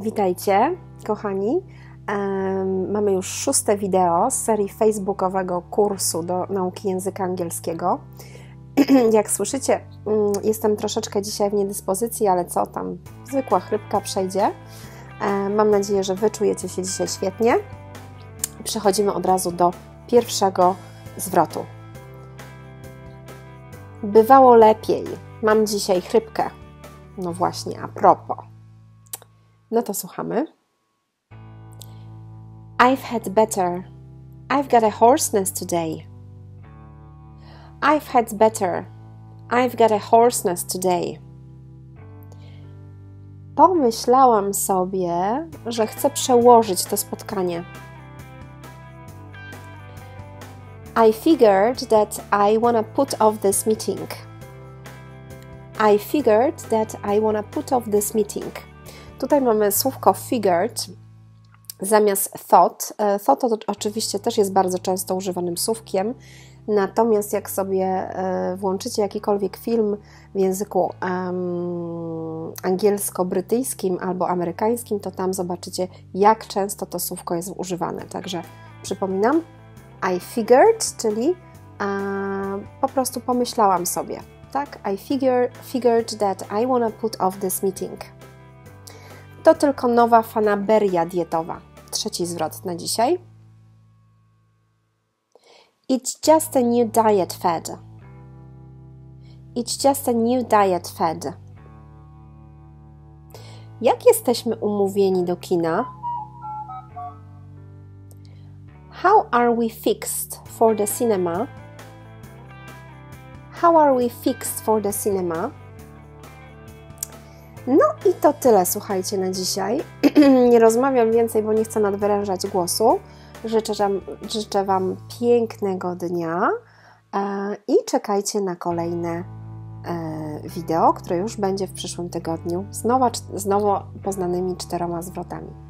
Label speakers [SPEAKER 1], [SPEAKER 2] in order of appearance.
[SPEAKER 1] Witajcie, kochani. Mamy już szóste wideo z serii facebookowego kursu do nauki języka angielskiego. Jak słyszycie, mm, jestem troszeczkę dzisiaj w niedyspozycji, ale co tam, zwykła chrypka przejdzie. Mam nadzieję, że wy czujecie się dzisiaj świetnie. Przechodzimy od razu do pierwszego zwrotu. Bywało lepiej. Mam dzisiaj chrypkę. No właśnie, a propos. No to słuchamy. I've had better. I've got a hoarseness today. I've had better. I've got a hoarseness today. Pomyślałam sobie, że chcę przełożyć to spotkanie. I figured that I wanna put off this meeting. I figured that I wanna put off this meeting. Tutaj mamy słówko figured zamiast thought. E, thought oczywiście też jest bardzo często używanym słówkiem, natomiast jak sobie e, włączycie jakikolwiek film w języku um, angielsko-brytyjskim albo amerykańskim, to tam zobaczycie, jak często to słówko jest używane. Także przypominam, I figured, czyli uh, po prostu pomyślałam sobie, tak? I figure, figured that I wanna put off this meeting. To tylko nowa fanaberia dietowa. Trzeci zwrot na dzisiaj. It's just a new diet fad. It's just a new diet fad. Jak jesteśmy umówieni do kina? How are we fixed for the cinema? How are we fixed for the cinema? No i to tyle, słuchajcie, na dzisiaj. nie rozmawiam więcej, bo nie chcę nadwyrężać głosu. Życzę Wam, życzę wam pięknego dnia e, i czekajcie na kolejne e, wideo, które już będzie w przyszłym tygodniu z nowo poznanymi czteroma zwrotami.